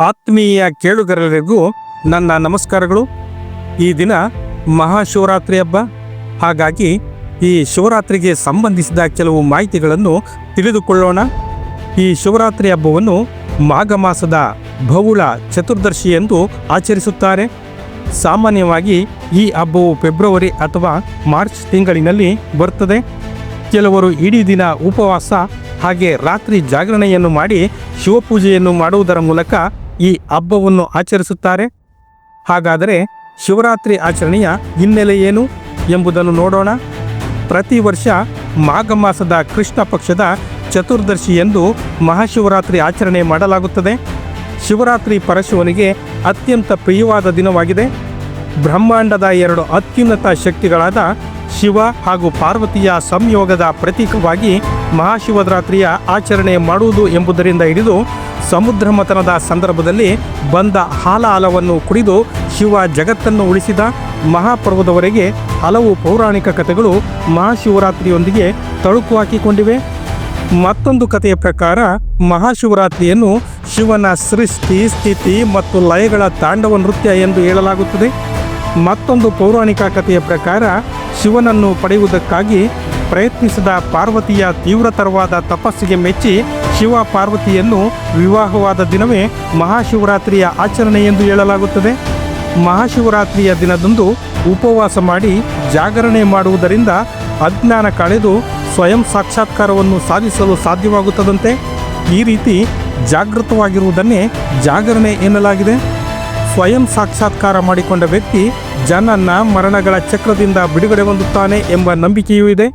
ಆತ್ಮೀಯ ಕೇಳುಗರೆಲ್ಲರಿಗೂ ನನ್ನ ನಮಸ್ಕಾರಗಳು. ಈ ದಿನ ಮಹಾಶಿವರಾತ್ರಿ ಹಬ್ಬ. ಹಾಗಾಗಿ ಈ ಶಿವರಾತ್ರಿಗೆ ಸಂಬಂಧಿಸಿದ ಕೆಲವು ಮಾಹಿತಿಗಳನ್ನು ತಿಳಿದುಕೊಳ್ಳೋಣ. ಈ ಶಿವರಾತ್ರಿ ಹಬ್ಬವನ್ನು ಮಾಘ ಮಾಸದ ಬಹುಳ ಚತುರ್ದಶಿ ಎಂದು ಆಚರಿಸುತ್ತಾರೆ. ಸಾಮಾನ್ಯವಾಗಿ ಈ ಹಬ್ಬವು ಫೆಬ್ರವರಿ ಅಥವಾ ಮಾರ್ಚ್ ತಿಂಗಳಿನಲ್ಲಿ ಬರುತ್ತದೆ. ಕೆಲವರು ಇಡೀ ದಿನ ಉಪವಾಸ ಹಾಗೆ ರಾತ್ರಿ ಜಾಗರಣೆಯನ್ನು ಮಾಡಿ ಶಿವಪೂಜೆಯನ್ನು ಮಾಡುವುದರ ಮೂಲಕ ಈ ಹಬ್ಬವನ್ನು ಆಚರಿಸುತ್ತಾರೆ. ಹಾಗಾದರೆ ಶಿವರಾತ್ರಿ ಆಚರಣೆಯ ಹಿನ್ನೆಲೆ ಏನು ಎಂಬುದನ್ನು ನೋಡೋಣ. ಪ್ರತಿ ವರ್ಷ ಮಾಘ ಮಾಸದ ಕೃಷ್ಣ ಪಕ್ಷದ ಚತುರ್ದಶಿ ಎಂದು ಮಹಾಶಿವರಾತ್ರಿ ಆಚರಣೆ ಮಾಡಲಾಗುತ್ತದೆ. ಶಿವರಾತ್ರಿ ಪರಶಿವನಿಗೆ ಅತ್ಯಂತ ಪ್ರಿಯವಾದ ದಿನವಾಗಿದೆ. ಬ್ರಹ್ಮಾಂಡದ ಎರಡು ಅತ್ಯುನ್ನತ ಶಕ್ತಿಗಳಾದ ಶಿವ ಹಾಗೂ ಪಾರ್ವತಿಯ ಸಂಯೋಗದ ಪ್ರತೀಕವಾಗಿ ಮಹಾಶಿವರಾತ್ರಿಯ ಆಚರಣೆ ಮಾಡುವುದು ಎಂಬುದರಿಂದ ಹಿಡಿದು ಸಮುದ್ರ ಮಥನದ ಸಂದರ್ಭದಲ್ಲಿ ಬಂದ ಹಾಲಾಲವನ್ನು ಕುಡಿದು ಶಿವ ಜಗತ್ತನ್ನು ಉಳಿಸಿದ ಮಹಾಪರ್ವದವರೆಗೆ ಹಲವು ಪೌರಾಣಿಕ ಕಥೆಗಳು ಮಹಾಶಿವರಾತ್ರಿಯೊಂದಿಗೆ ತಳುಕು ಹಾಕಿಕೊಂಡಿವೆ. ಮತ್ತೊಂದು ಕಥೆಯ ಪ್ರಕಾರ ಮಹಾಶಿವರಾತ್ರಿಯನ್ನು ಶಿವನ ಸೃಷ್ಟಿ, ಸ್ಥಿತಿ ಮತ್ತು ಲಯಗಳ ತಾಂಡವ ನೃತ್ಯ ಎಂದು ಹೇಳಲಾಗುತ್ತದೆ. ಮತ್ತೊಂದು ಪೌರಾಣಿಕ ಕಥೆಯ ಪ್ರಕಾರ ಶಿವನನ್ನು ಪಡೆಯುವುದಕ್ಕಾಗಿ ಪ್ರಯತ್ನಿಸಿದ ಪಾರ್ವತಿಯ ತೀವ್ರತರವಾದ ತಪಸ್ಸಿಗೆ ಮೆಚ್ಚಿ ಶಿವ ಪಾರ್ವತಿಯನ್ನು ವಿವಾಹವಾದ ದಿನವೇ ಮಹಾಶಿವರಾತ್ರಿಯ ಆಚರಣೆ ಎಂದು ಹೇಳಲಾಗುತ್ತದೆ. ಮಹಾಶಿವರಾತ್ರಿಯ ದಿನದಂದು ಉಪವಾಸ ಮಾಡಿ ಜಾಗರಣೆ ಮಾಡುವುದರಿಂದ ಅಜ್ಞಾನ ಕಳೆದು ಸ್ವಯಂ ಸಾಕ್ಷಾತ್ಕಾರವನ್ನು ಸಾಧಿಸಲು ಸಾಧ್ಯವಾಗುತ್ತದಂತೆ ಈ ರೀತಿ ಜಾಗೃತವಾಗಿರುವುದನ್ನೇ ಜಾಗರಣೆ ಎನ್ನಲಾಗಿದೆ. ಸ್ವಯಂ ಸಾಕ್ಷಾತ್ಕಾರ ಮಾಡಿಕೊಂಡ ವ್ಯಕ್ತಿ ಜನನ ಮರಣಗಳ ಚಕ್ರದಿಂದ ಬಿಡುಗಡೆ ಹೊಂದುತ್ತಾನೆ ಎಂಬ ನಂಬಿಕೆಯೂ ಇದೆ.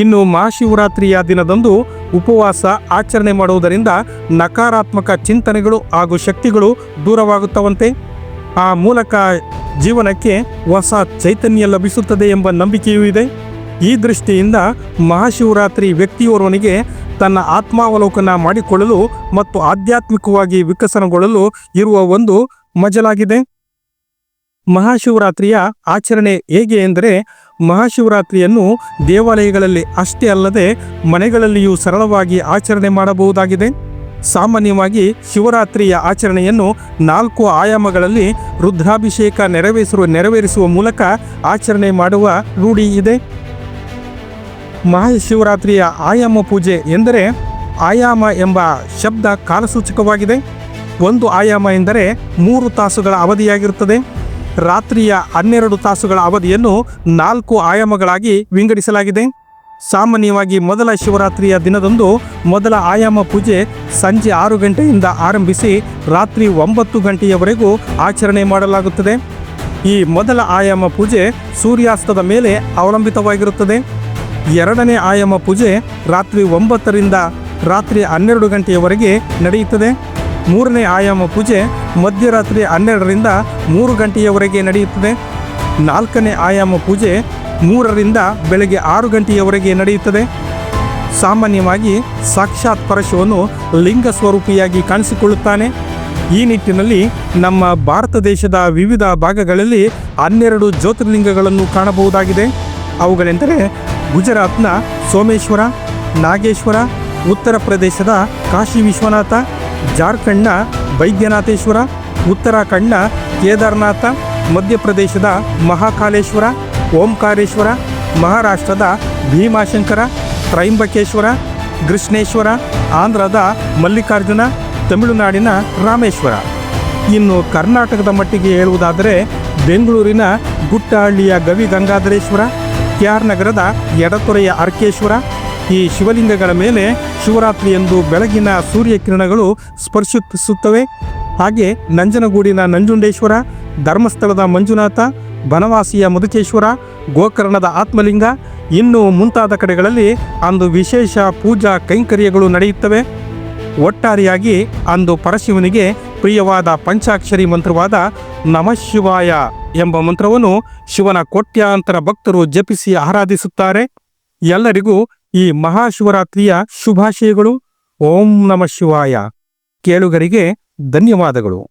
ಇನ್ನು ಮಹಾಶಿವರಾತ್ರಿಯ ದಿನದಂದು ಉಪವಾಸ, ಆಚರಣೆ ಮಾಡುವುದರಿಂದ ನಕಾರಾತ್ಮಕ ಚಿಂತನೆಗಳು ಹಾಗೂ ಶಕ್ತಿಗಳು ದೂರವಾಗುತ್ತವಂತೆ. ಆ ಮೂಲಕ ಜೀವನಕ್ಕೆ ಹೊಸ ಚೈತನ್ಯ ಲಭಿಸುತ್ತದೆ ಎಂಬ ನಂಬಿಕೆಯೂ ಇದೆ. ಈ ದೃಷ್ಟಿಯಿಂದ ಮಹಾಶಿವರಾತ್ರಿ ವ್ಯಕ್ತಿಯೋರ್ವನಿಗೆ ತನ್ನ ಆತ್ಮಾವಲೋಕನ ಮಾಡಿಕೊಳ್ಳಲು ಮತ್ತು ಆಧ್ಯಾತ್ಮಿಕವಾಗಿ ವಿಕಸನಗೊಳ್ಳಲು ಇರುವ ಒಂದು ಮಜಲಾಗಿದೆ. ಮಹಾಶಿವರಾತ್ರಿಯ ಆಚರಣೆ ಹೇಗೆ ಎಂದರೆ, ಮಹಾಶಿವರಾತ್ರಿಯನ್ನು ದೇವಾಲಯಗಳಲ್ಲಿ ಅಷ್ಟೇ ಅಲ್ಲದೆ ಮನೆಗಳಲ್ಲಿಯೂ ಸರಳವಾಗಿ ಆಚರಣೆ ಮಾಡಬಹುದಾಗಿದೆ. ಸಾಮಾನ್ಯವಾಗಿ ಶಿವರಾತ್ರಿಯ ಆಚರಣೆಯನ್ನು ನಾಲ್ಕು ಆಯಾಮಗಳಲ್ಲಿ ರುದ್ರಾಭಿಷೇಕ ನೆರವೇರಿಸುವ ನೆರವೇರಿಸುವ ಮೂಲಕ ಆಚರಣೆ ಮಾಡುವ ರೂಢಿ ಇದೆ. ಮಹಾಶಿವರಾತ್ರಿಯ ಆಯಾಮ ಪೂಜೆ ಎಂದರೆ ಆಯಾಮ ಎಂಬ ಶಬ್ದ ಕಾಲಸೂಚಕವಾಗಿದೆ. ಒಂದು ಆಯಾಮ ಎಂದರೆ ಮೂರು ತಾಸುಗಳ ಅವಧಿಯಾಗಿರುತ್ತದೆ. ರಾತ್ರಿಯ ಹನ್ನೆರಡು ತಾಸುಗಳ ಅವಧಿಯನ್ನು ನಾಲ್ಕು ಆಯಾಮಗಳಾಗಿ ವಿಂಗಡಿಸಲಾಗಿದೆ. ಸಾಮಾನ್ಯವಾಗಿ ಮೊದಲ ಶಿವರಾತ್ರಿಯ ದಿನದಂದು ಮೊದಲ ಆಯಾಮ ಪೂಜೆ ಸಂಜೆ ಆರು ಗಂಟೆಯಿಂದ ಆರಂಭಿಸಿ ರಾತ್ರಿ ಒಂಬತ್ತು ಗಂಟೆಯವರೆಗೂ ಆಚರಣೆ ಮಾಡಲಾಗುತ್ತದೆ. ಈ ಮೊದಲ ಆಯಾಮ ಪೂಜೆ ಸೂರ್ಯಾಸ್ತದ ಮೇಲೆ ಅವಲಂಬಿತವಾಗಿರುತ್ತದೆ. ಎರಡನೇ ಆಯಾಮ ಪೂಜೆ ರಾತ್ರಿ ಒಂಬತ್ತರಿಂದ ರಾತ್ರಿ ಹನ್ನೆರಡು ಗಂಟೆಯವರೆಗೆ ನಡೆಯುತ್ತದೆ. ಮೂರನೇ ಆಯಾಮ ಪೂಜೆ ಮಧ್ಯರಾತ್ರಿ ಹನ್ನೆರಡರಿಂದ ಮೂರು ಗಂಟೆಯವರೆಗೆ ನಡೆಯುತ್ತದೆ. ನಾಲ್ಕನೇ ಆಯಾಮ ಪೂಜೆ ಮೂರರಿಂದ ಬೆಳಗ್ಗೆ ಆರು ಗಂಟೆಯವರೆಗೆ ನಡೆಯುತ್ತದೆ. ಸಾಮಾನ್ಯವಾಗಿ ಸಾಕ್ಷಾತ್ ಪರಶುವನ್ನು ಲಿಂಗ ಸ್ವರೂಪಿಯಾಗಿ ಕಾಣಿಸಿಕೊಳ್ಳುತ್ತಾನೆ. ಈ ನಿಟ್ಟಿನಲ್ಲಿ ನಮ್ಮ ಭಾರತ ದೇಶದ ವಿವಿಧ ಭಾಗಗಳಲ್ಲಿ ಹನ್ನೆರಡು ಜ್ಯೋತಿರ್ಲಿಂಗಗಳನ್ನು ಕಾಣಬಹುದಾಗಿದೆ. ಅವುಗಳೆಂದರೆ ಗುಜರಾತ್ನ ಸೋಮೇಶ್ವರ, ನಾಗೇಶ್ವರ, ಉತ್ತರ ಪ್ರದೇಶದ ಕಾಶಿ ವಿಶ್ವನಾಥ ಜಾರ್ಖಂಡ್ನ ವೈದ್ಯನಾಥೇಶ್ವರ, ಉತ್ತರಾಖಂಡ್ನ ಕೇದಾರನಾಥ, ಮಧ್ಯಪ್ರದೇಶದ ಮಹಾಕಾಲೇಶ್ವರ, ಓಂಕಾರೇಶ್ವರ, ಮಹಾರಾಷ್ಟ್ರದ ಭೀಮಾಶಂಕರ, ತ್ರೈಂಬಕೇಶ್ವರ, ಕೃಷ್ಣೇಶ್ವರ, ಆಂಧ್ರದ ಮಲ್ಲಿಕಾರ್ಜುನ, ತಮಿಳುನಾಡಿನ ರಾಮೇಶ್ವರ. ಇನ್ನು ಕರ್ನಾಟಕದ ಮಟ್ಟಿಗೆ ಹೇಳುವುದಾದರೆ ಬೆಂಗಳೂರಿನ ಗುಟ್ಟಹಳ್ಳಿಯ ಗವಿ ಗಂಗಾಧರೇಶ್ವರ ಕೆ ಆರ್ ನಗರದ ಎಡತೊರೆಯ ಅರ್ಕೇಶ್ವರ ಈ ಶಿವಲಿಂಗಗಳ ಮೇಲೆ ಶಿವರಾತ್ರಿಯಂದು ಬೆಳಗಿನ ಸೂರ್ಯಕಿರಣಗಳು ಸ್ಪರ್ಶಿಸುತ್ತವೆ. ಹಾಗೆ ನಂಜನಗೂಡಿನ ನಂಜುಂಡೇಶ್ವರ, ಧರ್ಮಸ್ಥಳದ ಮಂಜುನಾಥ, ಬನವಾಸಿಯ ಮುದುಕೇಶ್ವರ, ಗೋಕರ್ಣದ ಆತ್ಮಲಿಂಗ, ಇನ್ನು ಮುಂತಾದ ಕಡೆಗಳಲ್ಲಿ ಅಂದು ವಿಶೇಷ ಪೂಜಾ ಕೈಂಕರ್ಯಗಳು ನಡೆಯುತ್ತವೆ. ಒಟ್ಟಾರೆಯಾಗಿ ಅಂದು ಪರಶಿವನಿಗೆ ಪ್ರಿಯವಾದ ಪಂಚಾಕ್ಷರಿ ಮಂತ್ರವಾದ ನಮಃಶಿವಾಯ ಎಂಬ ಮಂತ್ರವನ್ನು ಶಿವನ ಕೋಟ್ಯಾಂತರ ಭಕ್ತರು ಜಪಿಸಿ ಆರಾಧಿಸುತ್ತಾರೆ. ಎಲ್ಲರಿಗೂ ಈ ಮಹಾಶಿವರಾತ್ರಿಯ ಶುಭಾಶಯಗಳು. ಓಂ ನಮಃ ಶಿವಾಯ. ಕೇಳುಗರಿಗೆ ಧನ್ಯವಾದಗಳು.